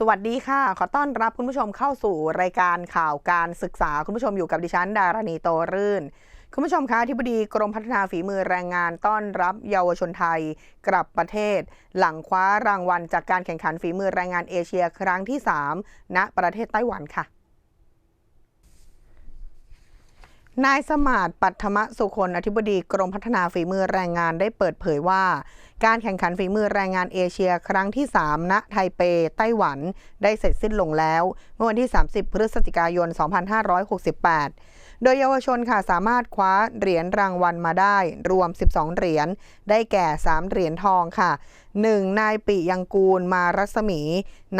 สวัสดีค่ะ ขอต้อนรับคุณผู้ชมเข้าสู่รายการข่าวการศึกษา คุณผู้ชมอยู่กับดิฉัน ดารณีโตรื่น คุณผู้ชมคะที่บดีกรมพัฒนาฝีมือแรงงานต้อนรับเยาวชนไทยกลับประเทศ หลังคว้ารางวัลจากการแข่งขันฝีมือแรงงานเอเชียครั้งที่ 3 ณ ประเทศไต้หวันค่ะ นายสมาร์ทปัทมสุคนอธิบดีกรมพัฒนาฝีมือแรงงานได้เปิดเผยว่า การแข่งขันฝีมือแรงงานเอเชียครั้งที่ 3 ณ ไทเป ไต้หวัน ได้เสร็จสิ้นลงแล้ว เมื่อวันที่ 30 พฤศจิกายน 2568 โดยเยาวชนค่ะสามารถคว้าเหรียญรางวัลมาได้ รวม 12 เหรียญ ได้แก่ 3 เหรียญทองค่ะ 1. นายปิยังกูลมารัศมี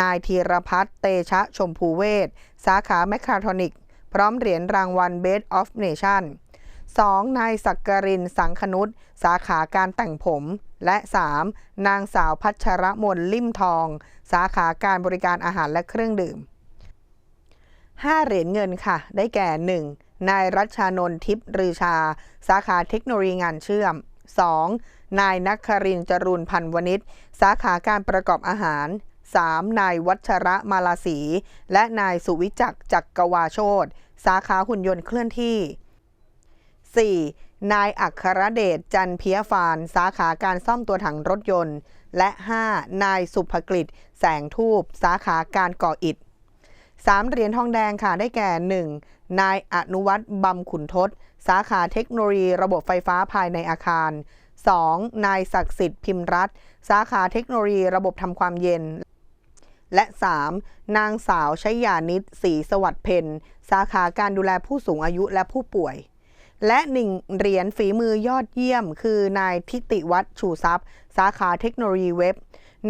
นายธีรพัฒน์เตชะชมพูเวศสาขาแมคคาทรอนิก พร้อมเหรียญรางวัล Best of Nation 2. นายสักกรินสังคนุษสาขาการแต่งผม และ 3. นางสาวพัชรมนลิ่มทอง สาขาการบริการอาหารและเครื่องดื่ม 5 เหรียญเงินค่ะ ได้แก่ 1. นายรัชชานนทิพย์รือชา สาขาเทคโนโลยีงานเชื่อม 2. นายนักครินจรูนพันวณิชสาขาการประกอบอาหาร 3. นายวัชระมาลาสี และนายสุวิจักจักกวาโชตสาขาหุ่นยนต์เคลื่อนที่ 4. นายอัครเดชจันเพียฟาน สาขาการซ่อมตัวถังรถยนต์ และ 5. นายสุภกฤษแสงทูบสาขาการก่ออิฐ 3 เหรียญทองแดงค่ะได้แก่ 1. นายอนุวัตรบำขุนทศ สาขาเทคโนโลยีระบบไฟฟ้าภายในอาคาร 2. นายศักดิ์สิทธิ์พิมรัฐสาขาเทคโนโลยีระบบทำความเย็น และ 3. นางสาวชัยานิตศรีสวัสดิ์เพนสาขาการดูแลผู้สูงอายุและผู้ป่วย และหนึ่งเหรียญฝีมือยอดเยี่ยม คือนายทิติวัฒน์ชูทรัพย์ สาขาเทคโนโลยีเว็บ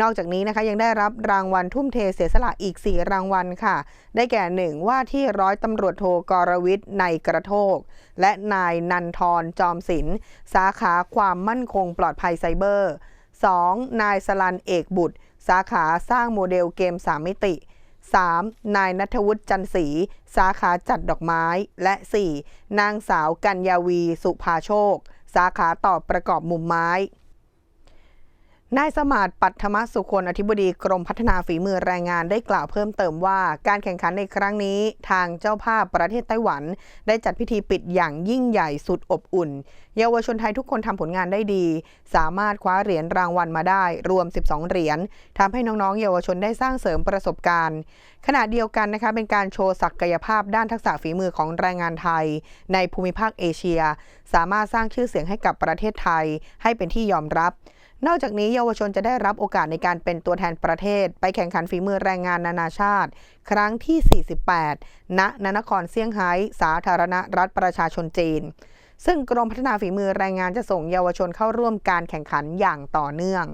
นอกจากนี้นะคะยังได้รับรางวัลทุ่มเทเสียสละอีก 4 รางวัลค่ะ ได้แก่1ว่าที่ร้อยตำรวจโทกรวิทย์ในกระโทก และนายนันทรจอมศิลป์สาขาความมั่นคงปลอดภัยไซเบอร์ 2. นายสลันเอกบุตร สาขาสร้างโมเดลเกม 3 มิติ 3. นายนัทวุฒิจันศรีสาขาจัดดอกไม้ และ 4. นางสาวกัญญาวี สุภาโชค สาขาต่อประกอบมุมไม้ นายสมาร์ทปัทมสุคนอธิบดีกรมพัฒนาฝีมือแรงงานได้กล่าวเพิ่มเติมว่า การแข่งขันในครั้งนี้ ทางเจ้าภาพประเทศไต้หวัน ได้จัดพิธีปิดอย่างยิ่งใหญ่สุดอบอุ่น เยาวชนไทยทุกคนทำผลงานได้ดี สามารถคว้าเหรียญรางวัลมาได้ รวม 12 เหรียญทำให้น้องๆ เยาวชนได้สร้างเสริมประสบการณ์ ขณะเดียวกันนะคะเป็นการโชว์ศักยภาพด้านทักษะฝีมือของแรงงานไทย ในภูมิภาคเอเชีย สามารถสร้างชื่อเสียงให้กับประเทศไทย ให้เป็นที่ยอมรับ นอกจากนี้เยาวชนจะได้รับโอกาสในการเป็นตัวแทนประเทศ ไปแข่งขันฝีมือแรงงานนานาชาติ ครั้งที่ 48 ณ นนครเซี่ยงไฮ้ สาธารณรัฐประชาชนจีน ซึ่งกรมพัฒนาฝีมือแรงงานจะส่งเยาวชนเข้าร่วมการแข่งขันอย่างต่อเนื่อง